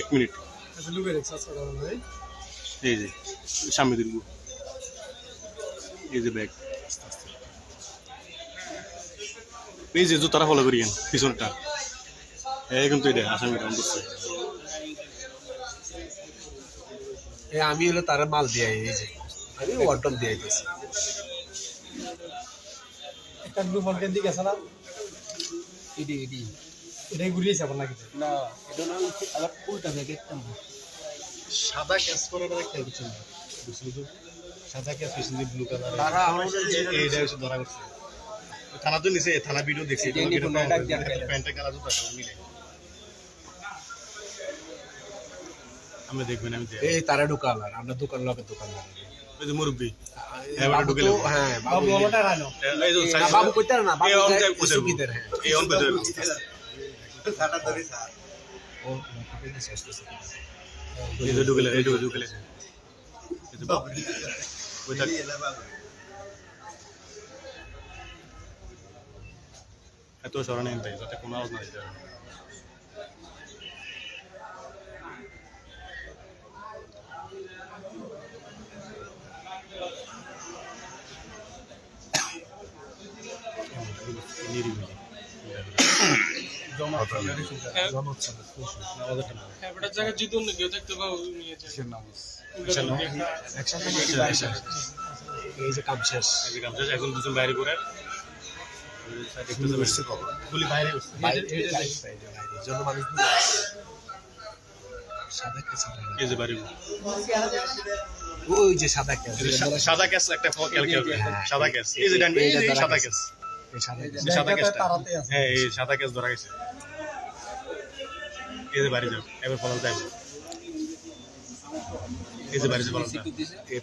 এক মিনিট। আচ্ছা আচ্ছা এই যে সামনে দিন এই যে ব্যাগ। এই যে জুতারা ফলো করিয়েন পিছনটা এই কিন্তু এটা আসামিটা অন করছে। আমি হলো তার মাল দিয়ে এই যে। আমি ওয়ার্ডম দিয়ে দিয়েছি একটা ব্লু ফলকেন দিকে আছে না? ED ED. এটাই ঘুরিয়েছে আপনার নাকি? না এটা না আবার উল্টা ব্যাগে একটা সাদা ক্যাশ করে খেয়াল করছেন না? বুঝলি তো সাদা ক্যাশ পিছন দিয়ে ব্লু কালার তারা আমার এইটা হচ্ছে ধরা করছে থানা তো নিচে থানা ভিডিও দেখছি এই যে দিয়ে আটকাইলো। জুতা মিলে আমরা দেখবেন আমি এই তারা ঢুকালার আমরা দোকান লোকের দোকান ওই যে মুরব্বী। হ্যাঁ এবারে ঢুকে তো যাব। হ্যাঁ বাবু এই না, বাবু না বাবু এই অন যায় যায় বসে সুবিধার, হ্যাঁ। এই অন করে ও লক্ষ্য শেষ করছে। এই। এত নেই তাই যাতে কোনো আওয়াজ না পারে। নিরিবিলি এই যে কাম শেষ। এই যে গামছা, এখন দুজন বাইরে করে গুলি বাইরে উঠছে। বাইরে- এই যে বাইরে, বাইরে, বাইরে। এই জন্য মানুষ সাদা ওই যে ক্যাস একটা সাদা ক্যাস এই যে সাদা ক্যাস এই সাদা সাদা ক্যাসটা হ্যাঁ এই সাদা ক্যাস ধরা গেছে। এই যে বাড়ি যাও এবার ফলাল যাইব এই যে বাড়ি এই।